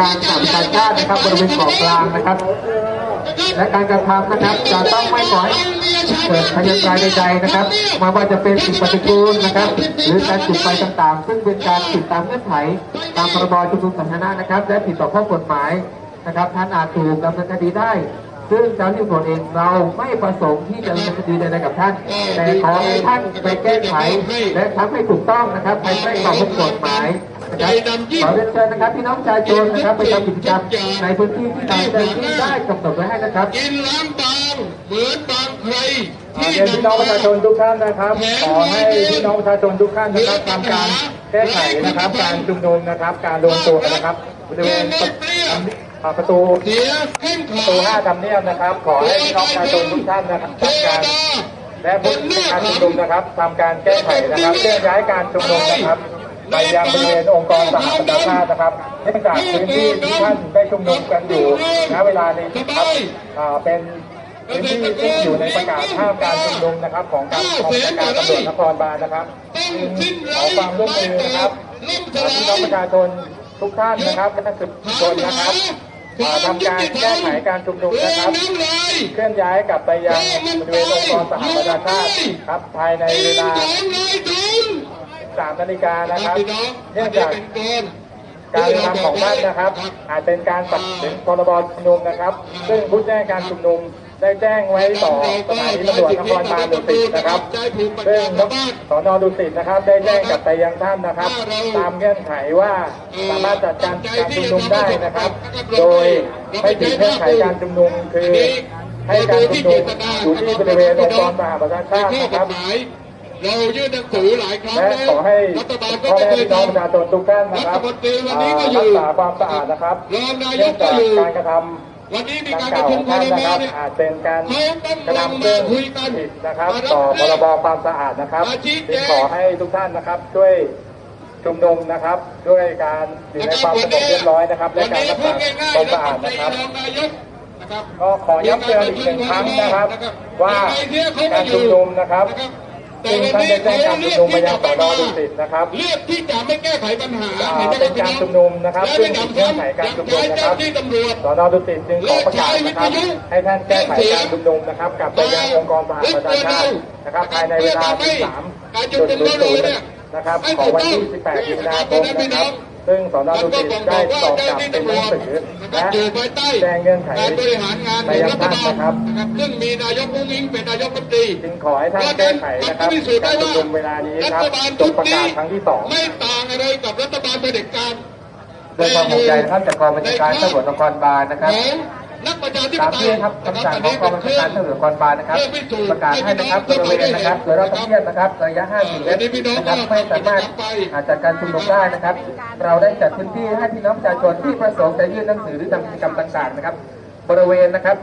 การจับการชาตินะครับบริเวณเกาะกลางนะครับ และการกระทำนะครับจะต้องไม่ก่อให้เกิดพยันตรายใดๆนะครับไมาว่าจะเป็นสิ่งปฏิกูลนะครับ หรือการจุดไฟต่างๆ ซึ่งเป็นการผิดตามเงื่อนไขตามพรบชุมนุมสาธารณะนะครับ และผิดต่อข้อกฎหมายนะครับท่านอาจถูกดำเนินคดีได้ ซึ่งเจ้าหน้าที่ตำรวจเองเราไม่ประสงค์ที่จะดำเนินคดีใดๆกับท่าน แต่ขอให้ท่านไปแก้ไข และทำให้ถูกต้องนะครับภายใต้กรอบขอกฎหมาย นะครับขอเรียนเชิญนะครับพี่น้องประชาชนนะครับไปทำกิจกรรมในพื้นที่ที่ทางเจ้าหน้าที่ได้กำหนดไว้ให้นะครับกินล้างบางเหมือนบางใครเรีที่ยนพี่น้องประชาชนทุกท่านนะครับขอให้พี่น้องประชาชนทุกท่านนะครับทำการแก้ไขนะครับการชุมนุมนะครับ การรวมตัวกันนะครับบริเวณประอ่าประตูเสียเส้นประขาตูห้าทำเนียบนะครับ ขอให้พี่น้องประชาชนทุกท่านนะครับทำการและผู้ที่การชุมนุมนะครับทำการแก้ไขนะครับเคลื่อนย้ายการชุมนุมนะครับ ไปยังบริเวณองค์กรสหประชาชาตินะครับเนื่องจากพื้นที่ที่ท่านได้ชุมนุมกันอยู่ณเวลานี้นะครับเป็นพื้นที่ที่อยู่ในประกาศห้ามการชุมนุมนะครับ ของการของการตำรวจนครบาลนะครับจึงขอความร่วมมือนะครับพี่น้องประชาชนทุกท่านนะครับและทุกคนนะครับอ่าทำการแก้ไขการชุมนุมนะครับ เคลื่อนย้ายกลับไปยังบริเวณองค์กรสหประชาชาติครับภายในเวลา สองลายทุน3นาฬิกานะครับพี่น้องเนื่องจะจากเป็นกรการกระทำของท่านนะครับ อาจเป็นการตัดสินพรบชุมนุมนะครับ ซึ่งผู้แจ้งการชุมนุมได้แจ้งไว้ต่อสถานีตำรวจนครบาลดุสิตนะครับซึ่งสอนอดุสิตนะครับ ได้แจ้งกลับไปยังท่านนะครับ ตามเงื่อนไขว่าสามารถจัดการการชุมนุมได้นะครับ โดยไม่ผิดเงื่อนไขการชุมนุมคือให้การชุมนุมอยู่ที่บริเวณองค์กรสหประชาชาตินะครับ เรายื่นหนังสือหลายครั้งและแล้วขอให้รัฐบาลก็พ่อไม่แม่เคยพี่น้องประทำชาชนทุกท่านนะครับรัฐมนตรีวันนี้ก็อ่าอยู่ รักษาความสะอาดนะครับรองนายเนื่อกงก็จากอยู่การกระทำ วันนี้มีดังการกปล่าวระขชุอมงคอท่ารนมนะครับเนี่ย อาจเป็นการเขาต้องกระลงทำมาเรื่องคุยกันผิดนะครับต่อพรบความสะอาดนะครับจึงขอให้ทุกท่านนะครับช่วยชุมนุมนะครับ ด้วยการอยู่ในความสงบเรียบร้อยนะครับและวันการนี้รักพูษาดง่ายความๆสะอาดนะครับรองนายกนะครับ ก็ขอย้ำเตือนอีกหนึ่งครั้งนะครับ ว่าการชุมนุมนะครับ ซึ่งท่านได้แจ้งการชุมนุมมายังสอนอดุสิตนะครับเลือกที่จะไม่แก้ไขปัญหาอ่าห็ไหมเป็นการชุมนุมนะครับและซึ่งไม่ผิดนำเงื่อนไขการชุมนุมนะครับที่ตำรวจสอนอดุสิตจึงขอประกาศนะครับให้ท่านแก้ไขการชุมนุมนะครับกลับไปยังองค์กรสหประชาชาตินะครับภายในเวลาที่3จุด0นะครับของวันที่ 18มีนาคมนะครับซึ่งสอนอดุสิตได้ตอบกลับเป็นหนังสือและอยู่ภายใต้แจ้งเงื่อนไขการบริหารงานไปของยังรัฐท่านบาลนะครับนะครับซึ่งมีนายกอุ้งอิงเป็นนายกรัฐมนตรีจึงขอให้ท่านแก้ไขนะครับการชุมนุมเวลานี้ครับจงประกาศครั้งที่สองไม่ต่างอะไรกับรัฐบาลเผด็จการด้วยความห่วงใยนะครับจากกองบัญชาการตำรวจนครบาลนะครับ นักประชาธิปตามไตยที่ครับคำสั่งของกองบัญชาการตำรวจนครบาลนะครับ ประกาศให้นะครับบริเวณนะครับโดยรอบทำเนียบนะครับระยะ 50 เมตรนะครับไม่สามารถอาจจัดการชุมนุมได้นะครับ เราได้จัดพื้นที่ให้พี่น้องประชาชนที่ประสงค์จะยื่นหนังสือหรือทำกิจกรรมต่างๆนะครับ บริเวณนะครับ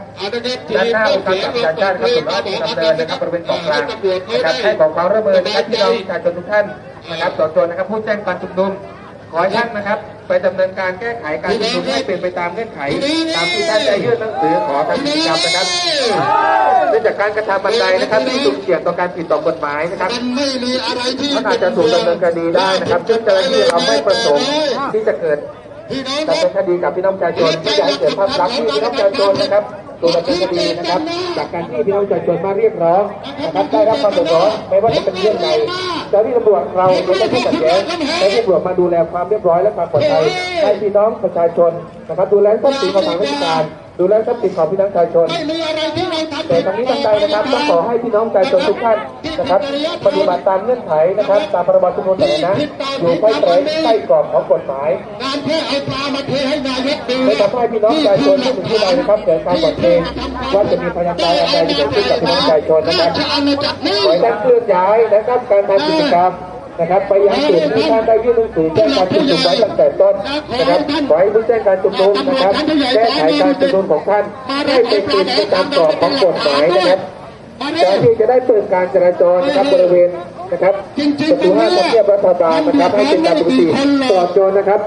ด้านหน้าองค์การสัมพันธ์ชาติครับส่วนราชดำเนินนะครับบริเวณเกาะกลางนะครับให้บอกความร่วมมือนะครับที่เราประชาชนทุกท่านนะครับต่อตัวนะครับผู้แจ้งการชุมนุม ขอให้ท่านนะครับ ไปดำเนินการแก้ไขการชุมนุมให้เป็นไปตามเงื่อนไข ตามที่ท่านได้ยื่นหนังสือขอทำกิจกรรมนะครับเนื่องจากการกระทำบันไดนะครับที่สุ่มเสี่ยงต่อการผิดต่อกฎหมายนะครับมันไม่มีอะไรที่มันอาจจะถูกดำเนินคดีได้นะครับซึ่งเจ้าหน้าที่เราไม่ประสงค์ที่จะเกิดพี่น้องดำเนินคดีกับพี่น้องประชาชนที่อยากให้เกิดภาพลักษณ์ที่พี่น้องประชาชนนะครับ ถูกดำเนินคดีนะครับ จากการที่พี่น้องประชาชนมาเรียกร้องนะครับได้รับความเดือดร้อนไม่ว่าจะเป็นเรื่องใดเจ้าหน้าที่ตำรวจเราเป็นเจ้าหน้าที่ขัดแย้งให้ตำรวจมาดูแลความเรียบร้อยและความปลอดภัยให้พี่น้องประชาชนนะครับดูแลทรัพย์สินของทางราชการดูแลทรัพย์สินของพี่น้องประชาชนไม่มีอะไรที่เราทำแต่ทั้งนี้ทั้งใดนะครับต้องขอให้พี่น้องประชาชนทุกท่าน นะครับ ปฏิบัติตามเงื่อนไขนะครับ ตามพรบชุมนุมสาธารณะอยู่ใกล้ใกล้ใกล้กรอบของกฎหมายการแค่เอาปลามาเทให้นายกดูไม่ทำให้พี่น้องประชาชนที่หนึ่งที่ใดนะครับเกิดการกดเกณฑ์ว่าจะมีพยานตายอะไรที่เกิดขึ้นกับพี่น้องประชาชนนะครับจะเอามาจับนี่ขอให้ท่านเคลื่อนย้ายนะครับการทำกิจกรรมนะครับไปยังจุดที่ท่านได้ยื่นหนังสือแจ้งการชุมนุมไว้ตั้งแต่ต้นนะครับขอให้ผู้แจ้งการชุมนุมนะครับแก้ไขการชุมนุมของท่านให้เป็นไปตามกรอบของกฎหมายนะครับ เจ้าหน้าที่จะได้เปิดการจราจรนะครับบริเวณนะครับประตูห้าทำเนียบรัฐบาลนะครับให้เป็นการปกติตลอดจนนะครับ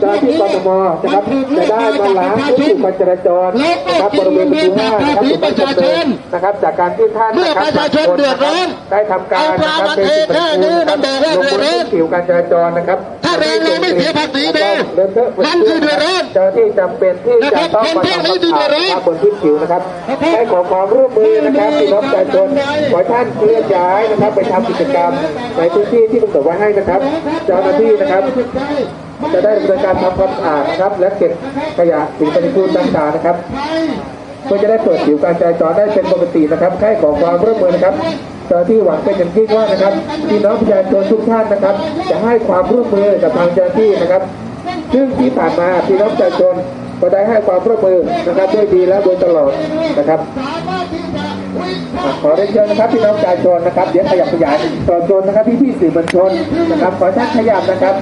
เจ้าหน้าที่กทมนะครับจะได้มาล้างพื้นที่การจราจรนะครับบริเวณประตูห้านะครับสุดประชาชนนะครับจากการที่ท่านนะครับได้ทำการนะครับเป็นสิ่งปฏิกูลนะครับลงบนพื้นผิวการจราจรนะครับถ้าแรงเราไม่เสียภาษีดีนั่นคือเดือดร้อนเจ้าหน้าที่จำเป็นที่จะต้องมาทำความสะอาดนะครับบนพื้นผิวนะครับให้ขอความร่วมมือนะครับพี่น้องประชาชนขอให้ท่านเคลื่อนย้ายนะครับไปทำกิจกรรมในพื้นที่ที่กำหนดไว้ให้นะครับ เจ้าหน้าที่นะครับจะได้ดำเนินการทำความสะอาดนะครับ และเก็บขยะสิ่งปฏิกูลต่างๆนะครับเพื่อจะได้เปิดผิวการจราจรได้เป็นปกตินะครับให้ขอความร่วมมือนะครับ เจ้าหน้าที่หวังเป็นอย่างยิ่งว่านะครับพี่น้องประชาชนทุกท่านนะครับ จะให้ความร่วมมือกับทางเจ้าหน้าที่นะครับ ซึ่งที่ผ่านมาพี่น้องประชาชนก็ได้ให้ความร่วมมือนะครับด้วยดีและโดยตลอดนะครับขอเรียนเชิญนะครับพี่น้องประชาชนนะครับเดี๋ยวขยับขยายต่อชนนะครับพี่พี่สื่อมวลชนนะครับขอให้ท่านขยับนะครับ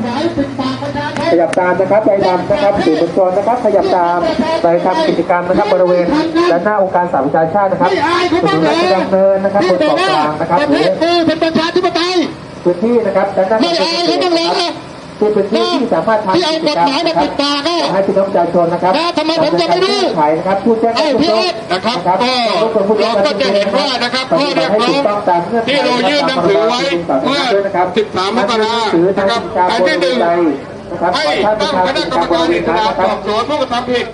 ขยับตามนะครับไปทำนะครับสื่อมวลชนนะครับ ขยับตามไปทำกิจกรรมนะครับบริเวณด้านหน้าองค์การสหประชาชาตินะครับไม่อายเขาถบ้างนนเหรราอชดำเนินนะครับบนแต่เกาะว่ากลางนะครับประหเทรือศกูเป็นประชาธิปไตยพื้นที่นะครับด้านหน้าไม่อายเขาบ้างเหรอคือเป็นที่ที่สามารถทำที่เอากฎหมายมาปิดปากอะให้พี่น้องประชาชนนะครับแล้วทำไมผมจะไม่รู้ขายนะครับผู้แจ้งเอ้าพี่อ๊อฟนะครับก็เราก็จะเห็นว่านะครับข้อเรียกร้องที่เรายื่นหนังสือไว้เมื่อ 13 มกราคมนะครับอันที่หนึ่งนะครับ ให้ตั้งคณะกรรมการอิสระสอบสวนผู้กระทำผิด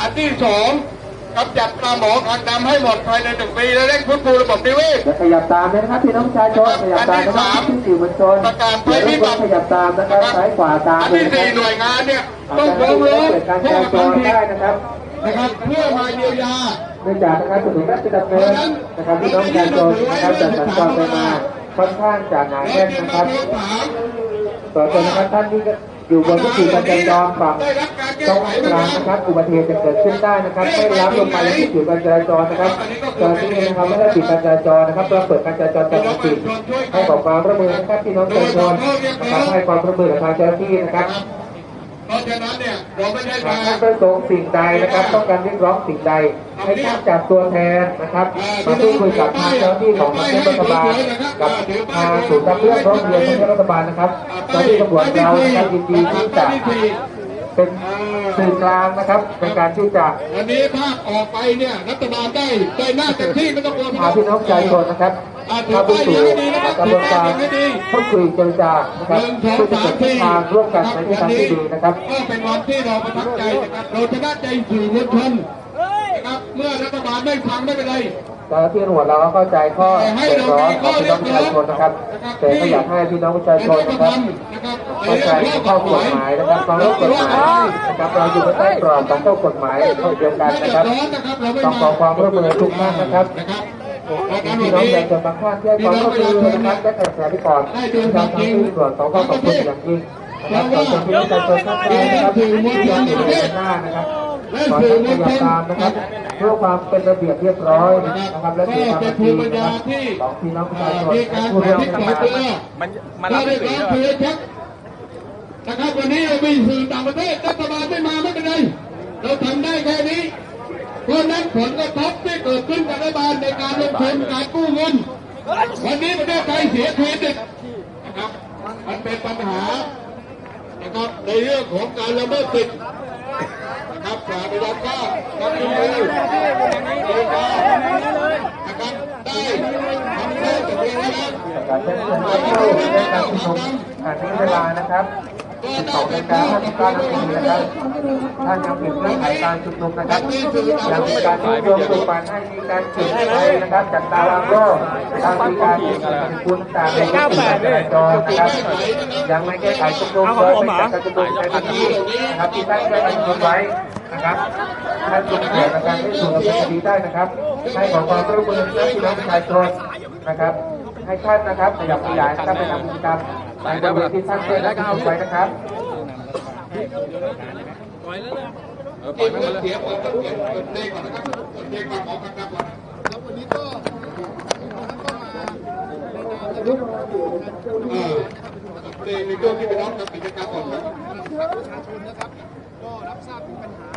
อันที่สองกำจัดปลาหมอคางดำให้หมดภายในหนึ่งปีและเร่งฟื้นฟูระบบนิเวศเดี๋ยวขยับตามเลยนะครับพี่น้องประชาชนขยับตามนะครับที่สื่อมวลชนประกาศภัเดี๋ยยวรบกวนขยับตามนะครับซ้ายขวาตามอันเลยที่นะคสี่รับหน่วยงานเนี่ยอาต้องจจะฟ้องให้ร้องเกิดการจผู้รากระจรทำผิดได้นะครับนะครับเพื่อมาเยียวยาเนื่องจากนะครับถนนราชดำเนินนะครับพี่น้องประชาชนนะครับจากสัญจรไปมาค่อนข้างจะหนาแน่นนะครับต่อจากนะครับท่านที่ อยู่บนวิถีการจราจรฝั่งตรงกลางนะครับอุบัติเหตุจะเกิดขึ้นได้นะครับ ไม่ล้ำลงไปที่ผิวการจราจรนะครับเจ้าหน้าที่นะครับไม่ได้ปิดการจราจรนะครับเราเปิดการจราจรตามปกติให้ขอความร่วมมือนะครับพี่น้องประชาชนนะครับให้ความร่วมมือกับทางเจ้าหน้าที่นะครับเพราะฉะนั้นเนี่ย เราไม่ได้หากมา ท่านประสงค์สิ่งใดนะครับ ต้องการเรียกร้องสิ่งใดให้ท่านจัดตัวแทนนะครับมาพูดคุยกับทางเจ้าหน้าที่ของทางรัฐบาลกับทางศูนย์รับเรื่องร้องเรียนของรัฐบาลนะครับเจ้าหน้าที่ตำรวจเรานะครับยินดีที่จะ เป็นสื่อกลางนะครับในการที่จะวันนี้ภาพออกไปเนี่ยรัฐบาลได้ได้หน้าเต็มที่ไม่ต้องกลัวพาพี่น้องประชาชนนะครับเข้าไปสู่กระบวนการพูดคุยเจรจานะครับเพื่อจะเกิดทิศทางร่วมกันในทิศทางที่ดีนะครับก็เป็นวันที่เราประทับใจนะครับเราชนะใจสื่อมวลชนนะครับเมื่อรัฐบาลไม่ฟังไม่เป็นไรเจ้าห น้าที่ตำรวจเราก็เข้าใจข้อเดือดร้อนของพี่น้องประชาชนนะครับ แต่ก็อยากให้พี่น้องประชาชนนะครับเข้าใจข้อกฎหมายนะครับความรู้กฎหมายนะครับเราอยู่ภายใต้กรอบของข้อกฎหมายเท่าเดียวกันนะครับต้องขอความร่วมมือทุกท่านนะครับพี่น้องประชาชนบางท่านที่ให้ความร่วมมือนะครับและแข่งขันที่ก่อนทางที่ตำรวจเขาก็ขอบคุณอย่างยิ่งนะครับขอบคุณพี่น้องประชาชนทุกท่านนะครับที่อยู่ในหน้านะครับ ขอให้พยายามตามนะครับเพื่อความเป็นระเบียบเรียบร้อยนะครับและก็มีความเป็นดีภูมิปัญนะครับที่ของพี่น้องประชาชนผู้เรียนกันมาติตันมันรับไม่ได้ไหมการเพื่อชักนะครับวันนี้มีสื่อต่างประเทศรัฐบาลไม่มาไม่เป็นไรเราทำได้แค่นี้เพราะนั้นผลกระทบที่เกิดขึ้นกับรัฐบาลในการลงทุนการกู้เงิน วันนี้ประเทศไทยเสียเครดิตนะครับมันเป็นปัญหานะครับในเรื่องของการละเมิดสิทธิ์ ครับฝ่ายปฏิบัติการทำมือเดียวกันะครับได้ทำได้แต่เพียงเท่านั้นการเชิญชวนมาเข้าในการชุมนุมอ่านนี้เวลานะครับ12นาฬิกา59นาทีนะครับท่านยังผิดเรื่องไขการชุมนุมนะครับยังมีการยุยงปลุกปั่นให้มีการจุดไฟนะครับจัดตารางโรคทางมีการมีคุณต่างในการจราจรนะครับยังไม่แก้ไขชุมนุมโดยไม่จัดการชุมนุมในพื้นที่นะครับที่ตั้งใจชุมนุมไว้ นะครับท่านจุดเกิดอาการไม่ถูกดำเนินคดีได้นะครับ ให้ขอความร่วมมือนะครับพี่น้องประชาชนนะครับ ให้ท่านนะครับขยับขยายนะครับไปทำกิจกรรมในบริเวณที่ท่านได้รับไว้นะครับเออปล่อยมันเลยเสียงผมต้องเสียงเปิดเพลงก่อนนะครับเปิดเพลงก่อนออกกันก่อนแล้ววันนี้ก็เออเพลงในช่วงที่ไปร้องกับกิจกรรมก่อนครับประชาชนนะครับ ก็รับทราบถึงปัญหา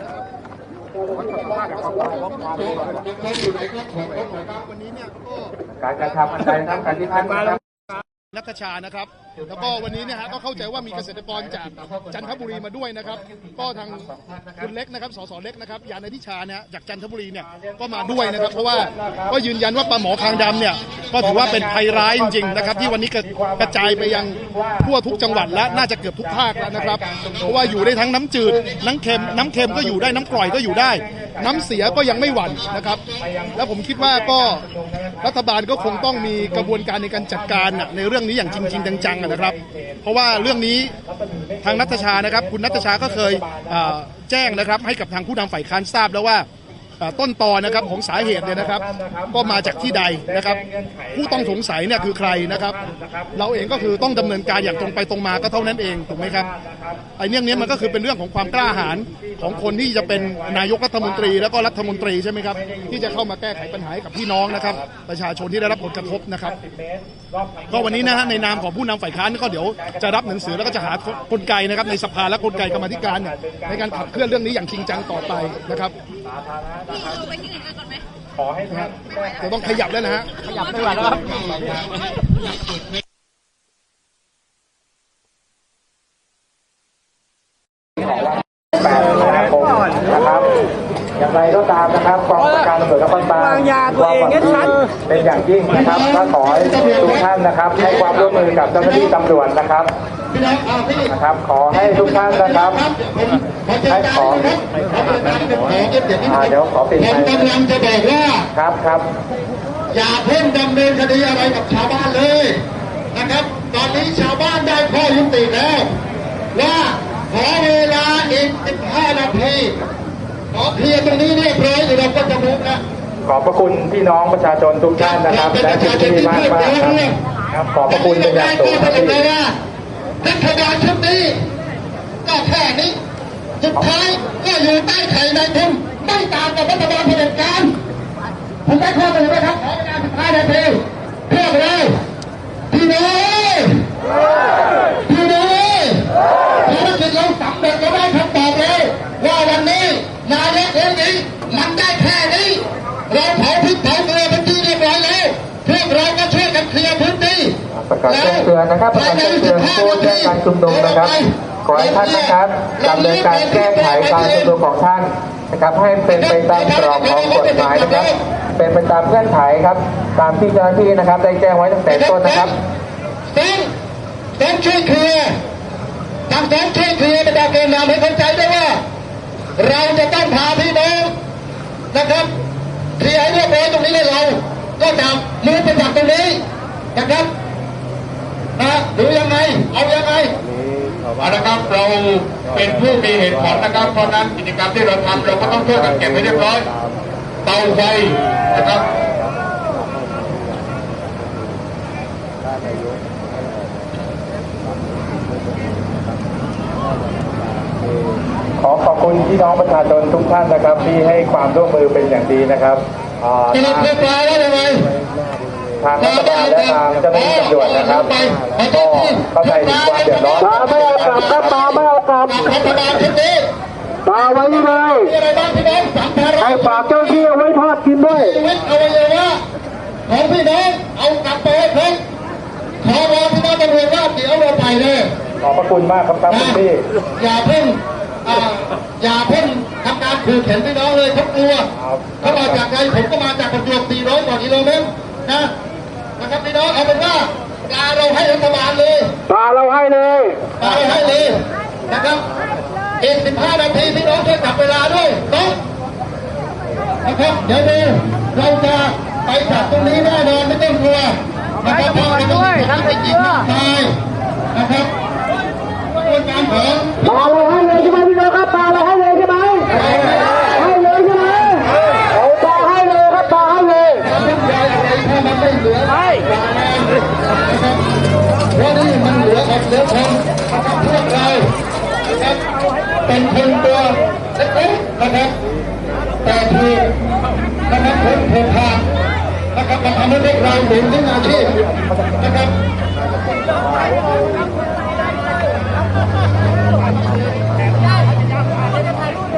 การกระทำอันใดนะครับการที่ท่านรับนัทชานะครับ แล้วก็วันนี้เนี่ยฮะก็เข้าใจว่ามีเกษตรกรจากจันทบุรีมาด้วยนะครับ ก็ทางคุณเล็กนะครับสสเล็กนะครับยานทิชาเนี่ยจากจันทบุรีเนี่ยก็มาด้วยนะครับ เพราะว่าก็ยืนยันว่าปลาหมอคางดำเนี่ยก็ถือว่าเป็นภัยร้ายจริงๆนะครับ ที่วันนี้กระจายไปยังทั่วทุกจังหวัดและน่าจะเกือบทุกภาคแล้วนะครับ เพราะว่าอยู่ได้ทั้งน้ำจืดน้ำเค็มน้ำเค็มก็อยู่ได้น้ำกร่อยก็อยู่ได้ น้ำเสียก็ยังไม่หวั่นนะครับ แล้วผมคิดว่าก็รัฐบาลก็คงต้องมีกระบวนการในการจัดการในเรื่องนี้อย่างจริง ๆ จังๆนะครับ เพราะว่าเรื่องนี้ทางนัทชานะครับ คุณนัทชาก็เคยแจ้งนะครับให้กับทางผู้นำฝ่ายค้านทราบแล้วว่า ต้นตอนะครับของสาเหตุเนี่ยนะครับ ก็มาจากที่ใดนะครับ ผู้ต้องสงสัยเนี่ยคือใครนะครับ เราเองก็คือต้องดำเนินการอย่างตรงไปตรงมาก็เท่านั้นเองถูกไหมครับไอ้เรื่องนี้มันก็คือเป็นเรื่องของความกล้าหาญของคนที่จะเป็นนายกรัฐมนตรี แล้วก็รัฐมนตรีใช่ไหมครับ ที่จะเข้ามาแก้ไขปัญหาให้กับพี่น้องนะครับ ประชาชนที่ได้รับผลกระทบนะครับ ก็วันนี้นะฮะในนามของผู้นำฝ่ายค้านก็เดี๋ยวจะรับหนังสือแล้วก็จะหากลไกนะครับในสภาและกลไกกรรมธิการเนี่ยในการขับเคลื่อนเรื่องนี้อย่างจริงจังต่อไปนะครับไปที่อื่นกันก่อนไหมขอให้ท่านเดี๋ยวต้องขยับแล้วนะฮะ ขยับไม่ไหวแล้วครับแปดมีนาคมนะครับอย่างไรก็ตามนะครับกองบัญชาการตำรวจนครบาลวางยาตัวเอง เป็นอย่างยิ่งนะครับก็ขอให้ทุกท่านนะครับให้ความร่วมมือกับเจ้าหน้าที่ตำรวจนะครับนะครับ ขอให้ทุกท่านนะครับให้ขอเดี๋ยวขอปิดผมไปกำลังจะบอกว่าครับครับ อย่าเพิ่งดำเนินคดีอะไรกับชาวบ้านเลยนะครับ ตอนนี้ชาวบ้านได้ข้อยุติแล้วว่าขอเวลาอีก 15 นาทีขอเคลียร์ตรงนี้เรียบร้อยเดี๋ยวเราก็จะมุกนะ ขอบพระคุณพี่น้องประชาชนทุกท่านนะครับ และที่ที่มากมากครับครับขอบพระคุณเป็นอย่างสูงครับก็พี่เลยว่ารัฐบาลชุดนี้ก็แค่นี้สุดท้ายก็อยู่ใต้ไข่ในายทุนไม่ต่างกับรัฐบาลเผด็จการผมได้ข้อมูลไหมครับขอเวลา15นาทีเพื่ออะไรพี่น้องพี่น้องภารกิจเราสำเร็จเราได้คำตอบแล้วว่าวันนี้นายกคนนี้มันได้แค่นี้ เราเผาพริกเผาเกลือเป็นที่เรียบร้อยแล้วพวกเราก็ช่วยกันเคลียร์พื้นที่ประกาศแจ้งเตือนนะครับประกาศแจ้งเตือนผู้แจ้งการชุมนุมนะครับขอให้ท่านนะครับดำเนินการแก้ไขการชุมนุมของท่านนะครับให้เป็นไปตามกรอบของกฎหมายนะครับ เป็นไปตามเงื่อนไขครับ ตามที่เจ้าหน้าที่นะครับ ได้แจ้งไว้ตั้งแต่ต้นนะครับต้องต้องช่วยเคลียร์ทางสองช่วยเคลียร์บรรดาแกนนำให้เข้าใจด้วยว่า เราจะต้องพาพี่น้องนะครับ เคลียร์ให้เรียบร้อยตรงนี้เลยเราก็จะมูฟไปจากตรงนี้นะครับนะหรือยังไงเอายังไงเอาละครับเราเป็นผู้มีเหตุผลนะครับเพราะนั้นกิจกรรมที่เราทำเราก็ต้องช่วยกันเก็บให้เรียบร้อยเตาไฟนะครับ อขอบคุณพี่น้องประชาชนทุกท่านนะครับ ที่ให้ความร่วมมือเป็นอย่างดีนะครับอ่าจะรับเรียบร้อยแล้วทำไมทางรัฐบาลและทางเจ้าหน้าที่ตำรวจนะครับก็เข้าใจถึงความเดือดร้อนตาไม่เอากลับครับตาไม่เอากลับรัฐบาลชุดนี้ตาไว้เลยมีอะไรบ้างพี่น้องสัมภาระให้ฝากเจ้าที่เอาไว้ทอดกินด้วยชีวิตอวัยวะของพี่น้องเอากลับไปให้ครบขอรอพี่น้องตำรวจว่าเดี๋ยวเราไปเลยขอบพระคุณมากครับครับคุณพี่อย่าเพิ่ง อ่าอย่าเพิ่งทำการขู่เข็นพี่น้องเลยเขากลัวเขามาจากไกลผมก็มาจากประจวบ400กว่ากิโลเมตรนะนะครับพี่น้องเอาเป็นว่าปลาเราให้รัฐบาลเลยตาเราให้เลยปลาเราให้เลยนะครับอีก15นาทีพี่น้องช่วยจับเวลาด้วยเนาะนะครับเดี๋ยวดูเราจะไปจับตรงนี้แน่นอนไม่ต้องกลัวนะครับเพราะเราต้องทำให้จริงตายนะครับกระบ วนการของตาเราให้เลยใช่ไหมพี่น้องครับตาเราให้เลยใช่ไหมให้เลยใช่ไหมเอาตาให้เลยครับตาให้เลยถ้ามันไม่เหลือไม่นะครับเพราะนี่มันเหลืออดเหลือทนพวกเรานะครับเป็นคนตัวเล็กๆนะครับแต่ถูกนะครับคนผูกขาดนะครับมาทำให้พวกเราหลงทิ้งอาชีพนะครับ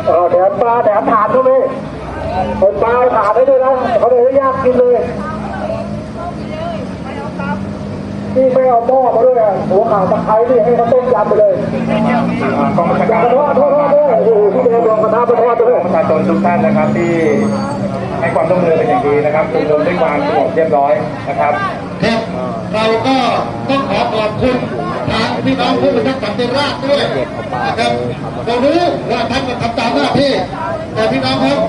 เออแถ มปลาแถมถาดด้วยคนปลาเอาถาดให้ด้วยนะเขาเลยยากกินเลยนี่ไม่เอาหม้อมาด้วยอะหัวข่าวตะไคร้นี่ให้เขาต้มยำไปเลยกองบัญชาอย่าการกระทอดทอดทอดด้วยโอ้โหพี่เดชลองกระทะไปทอดด้วยประชาชนทุกท่านนะครับที่ให้ความร่วมมือเป็นอย่างดีนะครับชุมนุมด้วยความสงบเรียบร้อยนะครับครับเราก็ต้องขอขอบคุณทางพี่น้อง ผู้บัญชาการตำราชด้วยนะครับเรารู้ว่าท่านก็ทำตามหน้าที่ แต่พี่น้องครับ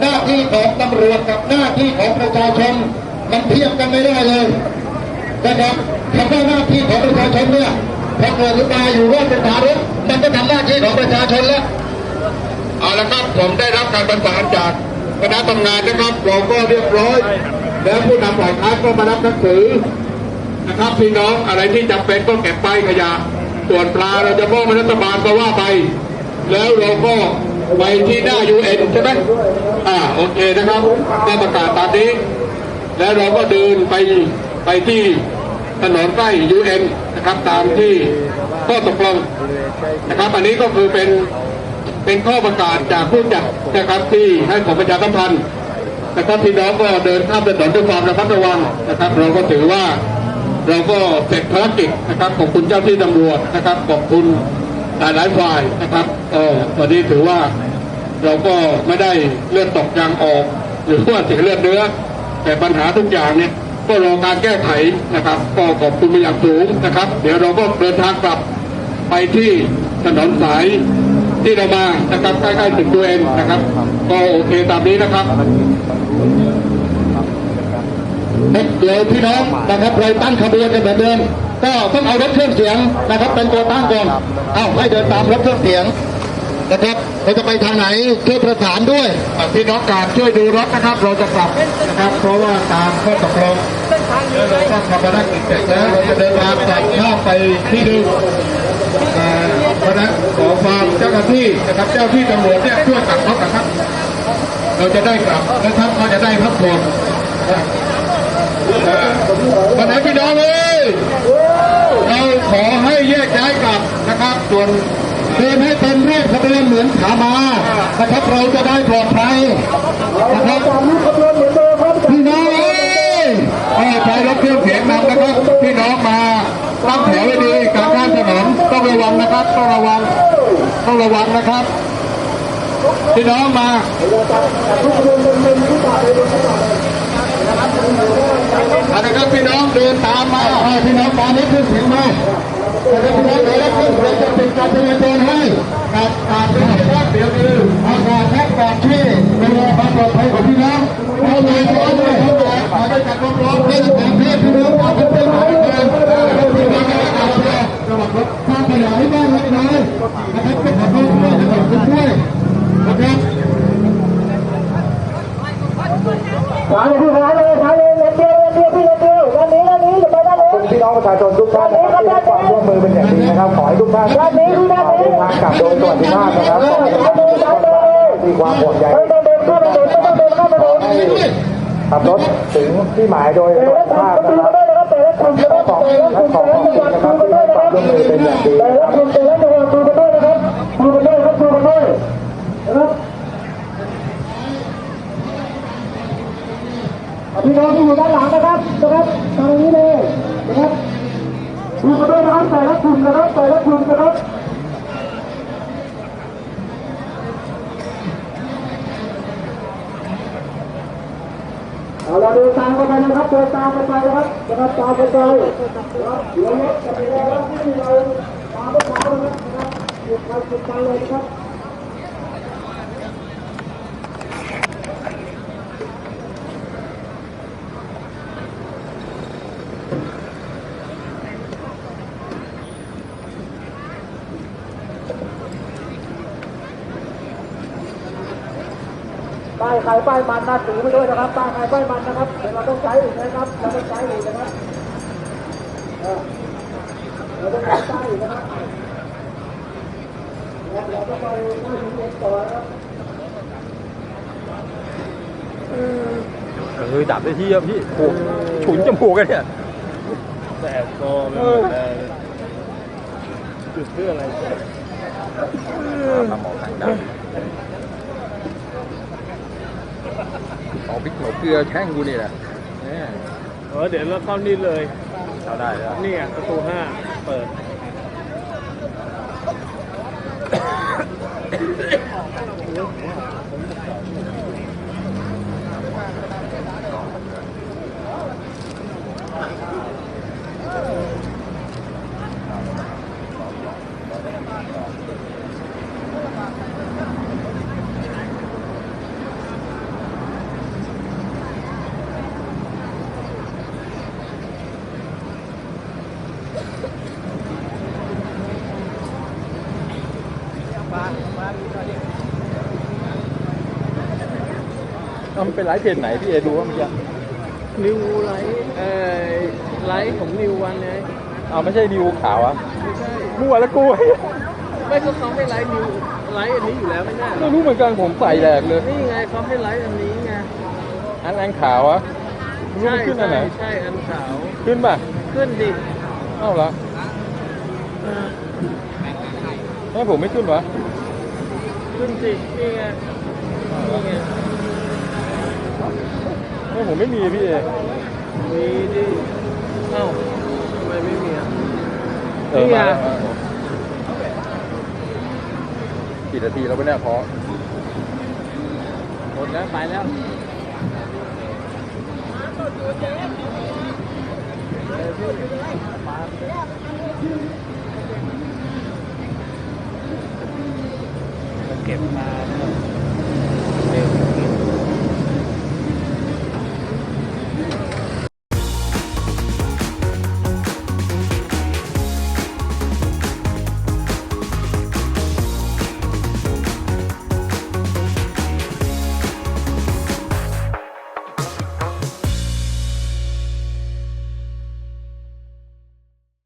หน้าที่ของตำรวจกับหน้าที่ของประชาชนมันเทียบกันไม่ได้เลยนะครับคำว่าหน้าที่ของประชาชนเนี่ยพอเกิดขึ้นมาอยู่ร่วมเป็นทารกมันก็ทำหน้าที่ของประชาชนแล้วเอาละครับผมได้รับการประสานจากคณะทำงานนะครับเราก็เรียบร้อย แล้วผู้นำฝ่ายค้านก็มารับหนังสือนะครับพี่น้องอะไรที่จำเป็นต้องเก็บไปขยะ ส่วนปลาเราจะมอบให้รัฐบาลก็ว่าไป แล้วเราก็ไปที่หน้ายูเอ็นใช่ไหมอ่าโอเคนะครับได้ประกาศตามนี้ แล้วเราก็เดินไปไปที่ถนนใกล้ยูเอ็นนะครับ ตามที่ข้อตกลงนะครับอันนี้ก็คือเป็นเป็นข้อประกาศจากผู้จัดนะครับที่ให้ผมประชาสัมพันธ์นะครับพี่น้องก็เดินข้ามถนนด้วยความระมัดระวังนะครับ เราก็ถือว่า เราก็เสร็จภารกิจนะครับขอบคุณเจ้าที่ตำรวจนะครับขอบคุณหลายหลายฝ่ายนะครับเออวันนี้ถือว่าเราก็ไม่ได้เลือดตกยางออก หรือว่าเสียเลือดเนื้อ แต่ปัญหาทุกอย่างเนี่ยก็รอการแก้ไขนะครับ ก็ขอบคุณเป็นอย่างสูงนะครับ เดี๋ยวเราก็เดินทางกลับไปที่ถนนสายที่เรามานะครับใกล้ๆถึงตัวเองนะครับ ก็โอเคตามนี้นะครับ เดี๋ยวพี่น้องนะครับเราตั้งขบวนกันแบบเดิมก็ต้องเอารถเครื่องเสียงนะครับ เป็นตัวตั้งก่อนเอาให้เดินตามรถเครื่องเสียงนะครับเราจะไปทางไหนช่วยประสานด้วยพี่น้องการช่วยดูรถนะครับ เราจะกลับนะครับ เพราะว่าตามข้อตกลงเราก็ทำภารกิจเสร็จแล้วเราจะเดินทางกลับข้ามไปที่ดิมอ่าเพราะฉะนั้นขอความเจ้าหน้าที่นะครับเจ้าที่ตำรวจเนี่ยช่วยกลับรถนะครับ เราจะได้กลับและท่านก็จะได้พักผ่อน อ่าวันไหนพี่น้องเอ้ยเราขอให้แยกย้ายกลับนะครับส่วนเดินให้เป็นเรียบขบวนเหมือนขามานะครับเราจะได้ปลอดภัยนะครับพี่น้องเอ้ยใช้รถเครื่องเสียงนำนะครับพี่น้องมาตั้งแถวให้ดีการข้ามถนนต้องระวังนะครับต้องระวังต้องระวังนะครับพี่น้องมา เอาละครับพี่น้องเดินตามมาเอาพี่น้องตามนี้ขึ้นเสียงมาเอาละพี่น้องเดี๋ยวเราขึ้นเราจะปิดการเดินเดินให้กับการเดินครับเดี๋ยวคืออากาศแท็กแบบที่ดูแลความปลอดภัยของพี่น้องเอาเลยเอาเลยเอาเลยขอได้จัดร้ พี่น้องที่อยู่ด้านหลังนะครับนะครับตรงนี้เลยนะครับดูกันด้วยนะครับแต่ละกลุ่มนะครับแต่ละกลุ่มนะครับเอาเราเดินตามกันไปนะครับเดินตามกันไปนะครับนะครับตามกันไปนะครับเดี๋ยวรถจะไปแล้วที่เราตามกันมานะครับหยุดไปหยุดไปเลยนะครับ ป้ายขายป้ายมันหน้าสีไปด้วยนะครับป้ายขายป้ายมันนะครับเดี๋ยวเราต้องใช้อีกนะครับเราต้องใช้อีกนะครับเออเราต้องใช้ป้ายอีกนะครับเราต้องไปหน้าสีเองต่อนะครับเออดับได้ที่อะพี่โอ้ฉุนจมูกกันเนี่ยแต่คอไปหมดเลยจุดเพื่ออะไรมาหมอทางดำ เอาพริกเผาเกลือแช่งกูนี่แหละเนี่ยเออเดี๋ยวเราเข้านี่เลยเเข้าได้แล้วนี่ไงประตูห้าเปิด มันเป็นไลฟ์เพจไหนพี่เอดูว่าเมื่อกี้นิวไลท์เอ่อไลท์ของนิววันไงเอาไม่ใช่ดิวขาวอะไม่ใช่มั่วแล้วกูไม่ก็เขาให้ไลท์นิวไลท์อันนี้อยู่แล้วไม่ใช่เหรไม่อรู้เหมือนกันผมใส่แดกเลยนี่ไงเขาให้ไลท์อันนี้ไงอันอันขาวอะไม่รู้ใช่มันขึ้นอันไหนใช่ใช่อันขาวขึ้นป่ะขึ้นดิเอ้าเหรอเออให้ผมไม่ขึ้นวะขึ้นสินี่ไงนี่ไง ให้ผมไม่มีพี่เอมีดิเอ้าทำไมไม่มีอะเออนี่ไงมาแล้วกี่นาทีแล้ววะเนี่ยพอหมดแล้วไปแล้วเก็บมา